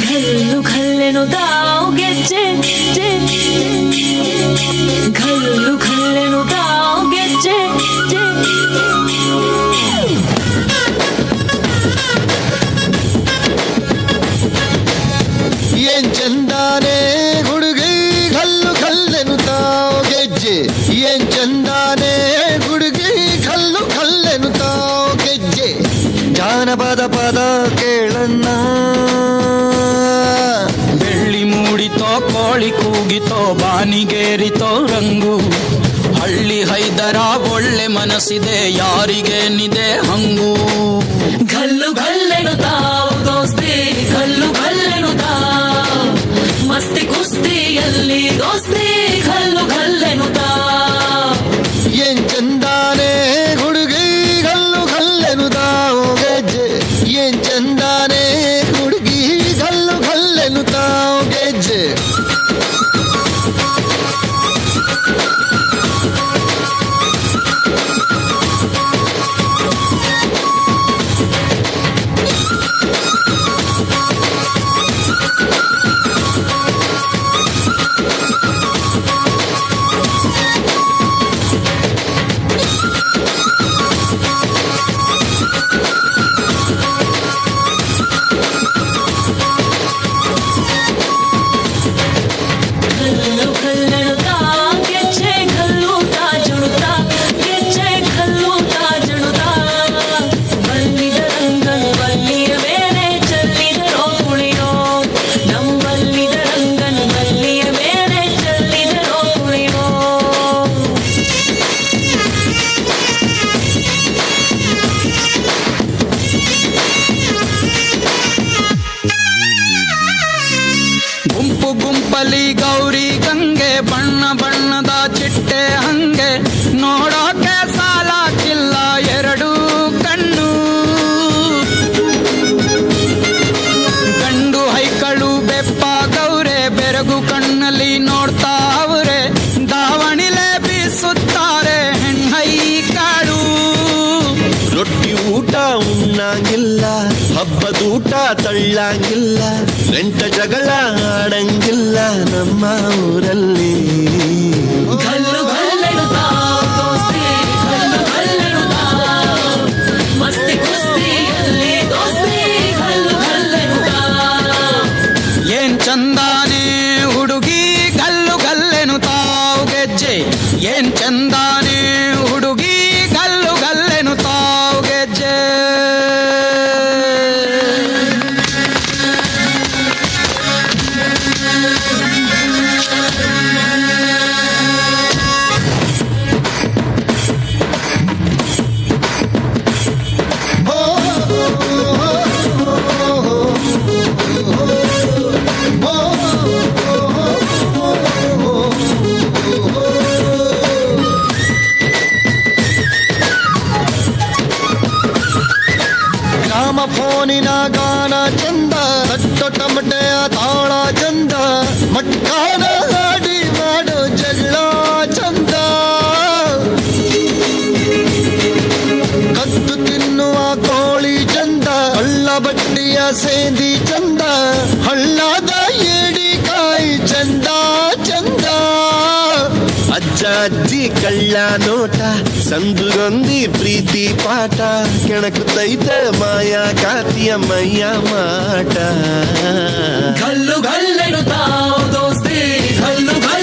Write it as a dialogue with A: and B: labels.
A: ઘરનું ખલ્લેનો દાવ કે ચેક
B: ચેક ಜಾನೆ ಗುಡುಗಿ ಕಲ್ಲು ತಾವು ಗೆಜ್ಜೆ. ಜಾನಪದ ಪದ ಕೇಳನ್ನ
C: ಬೆಳ್ಳಿ ಮೂಡಿತೋ ಕೋಳಿ ಕೂಗಿತೋ ಬಾನಿಗೇರಿತೋ ರಂಗು. ಹಳ್ಳಿ ಹೈದರ ಒಳ್ಳೆ ಮನಸ್ಸಿದೆ ಯಾರಿಗೇನಿದೆ ಹಂಗು.
A: ಕಲ್ಲು ಕಲ್ಲೆನು ತಾವು ದೋಸ್ತಿ ಕಲ್ಲು ಕಲ್ಲೆನು ತಾ ಮಸ್ತಿ ಕುಸ್ತಿಯಲ್ಲಿ ದೋಸ್ತಿ
B: ಕಲ್ಲು ಕಲ್ಲೆನು
A: ತಾ
C: சென்றானே ಗುಂಪಲಿ ಗೌರಿ ಗಂಗೆ ಬಣ್ಣ ಬಣ್ಣದ ಚಿಟ್ಟೆ ಹಂಗೆ ನೋಡೋಕೆ
B: ಉಣ್ಣಂಗಿಲ್ಲ ಹಬ್ಬದೂಟ ತಳ್ಳಂಗಿಲ್ಲ. ನೆಂಟ ಜಗಳ ಆಡಂಗಿಲ್ಲ ನಮ್ಮ ಊರಲ್ಲಿ. ಫೋನಿನ ಗಾನ ಚಂದ ತಟ್ಟೊ ಟಮಟೆಯ ತಾಳ ಚಂದ மக்கான ಅಜ್ಜಿ ಕಳ್ಳ ನೋಟ ಸಂದುಗೊಂದಿ ಪ್ರೀತಿ ಪಾಠ ಕೆಣಕುತ್ತೈತ ಮಾಯಾ ಕಾತಿಯ ಮೈಯ ಮಾಟ ಗಲ್ಲು ಗಲ್ಲೆನು ತಾವು ದೋಸ್ತಿ ಗಲ್ಲು ಗಲ್ಲು